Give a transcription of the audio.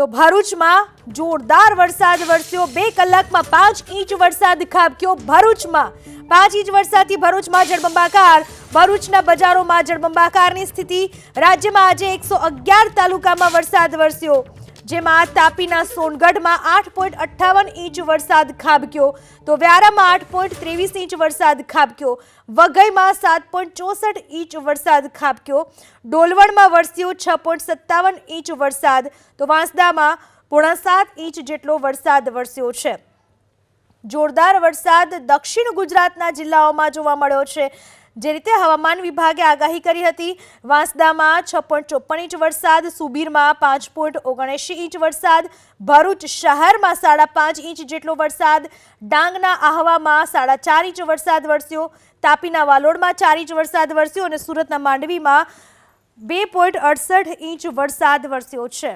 તો ભરૂચમાં જોરદાર વરસાદ વરસ્યો. બે કલાકમાં પાંચ ઇંચ વરસાદ ખાબક્યો ભરૂચમાં. પાંચ ઇંચ વરસાદથી ભરૂચમાં જળબંબાકાર. ભરૂચના બજારોમાં જળબંબાકારની સ્થિતિ. રાજ્યમાં આજે એકસો અગિયાર તાલુકામાં વરસાદ વરસ્યો. જેમાં તાપીના સોનગઢમાં આઠ પોઈન્ટ અઠ્ઠાવન ઇંચ વરસાદ ખાબક્યો. તો વ્યારામાં આઠ પોઈન્ટ ત્રેવીસ ઇંચ વરસાદ ખાબક્યો. વઘઈમાં સાત પોઈન્ટ ચોસઠ ઇંચ વરસાદ ખાબક્યો. ડોલવણમાં વરસ્યો છ પોઈન્ટ સત્તાવન ઇંચ વરસાદ. તો વાંસદામાં પોણા સાત ઇંચ જેટલો વરસાદ વરસ્યો છે. જોરદાર વરસાદ દક્ષિણ ગુજરાતના જિલ્લાઓમાં જોવા મળ્યો છે. જે રીતે હવામાન વિભાગે આગાહી કરી હતી, વાંસદામાં છ પોઈન્ટ ચોપન ઇંચ વરસાદ, સુબીરમાં પાંચ પોઈન્ટ ઓગણએંશી ઇંચ વરસાદ, ભરૂચ શહેરમાં સાડા પાંચ ઇંચ જેટલો વરસાદ, ડાંગના આહવામાં સાડા ચાર ઇંચ વરસાદ વરસ્યો, તાપીના વાલોડમાં ચાર ઇંચ વરસાદ વરસ્યો અને સુરતના માંડવીમાં બે પોઈન્ટ અડસઠ ઇંચ વરસાદ વરસ્યો છે.